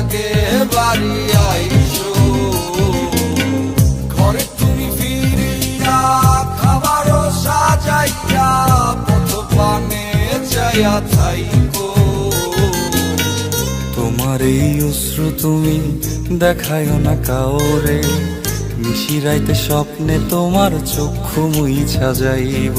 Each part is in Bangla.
আগে বাড়ি আইসো ঘরে তুমি ফিরিয়া খাবারও সাজাইয়া পথ পানে চাইয়া থাইকো। তোমার এই অশ্রু তুমি দেখায়ও না কাওরে মিশিরাইতে স্বপ্নে তোমার চক্ষু মুইছা যাইব।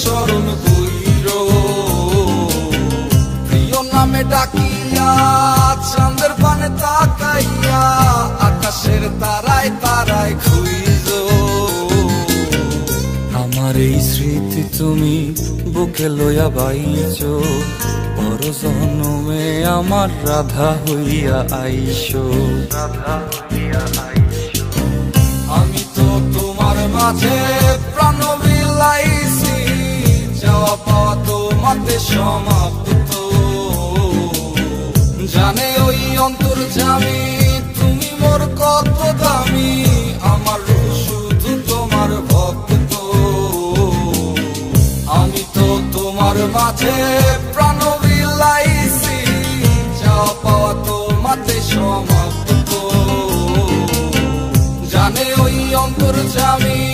স্মরণ কইর। প্রিয় নামে ডাকিয়া পানে তাকাইয়া, আকাশের তারায় তারায় আমার এই স্মৃতি তুমি বুকে লইয়া বাইছ, বড় জনমে আমার রাধা হইয়া আইসো রাধা হইয়া আইসো। আমি তো তোমার মাঝে তোমাতে সমাপ্ত। জানে ওই অন্তর জামি তুমি মোর কত দামি, আমার শুধু তোমার ভক্ত। আমি তো তোমার মাঝে প্রাণ বিলাইছি জানে ওই অন্তর জামি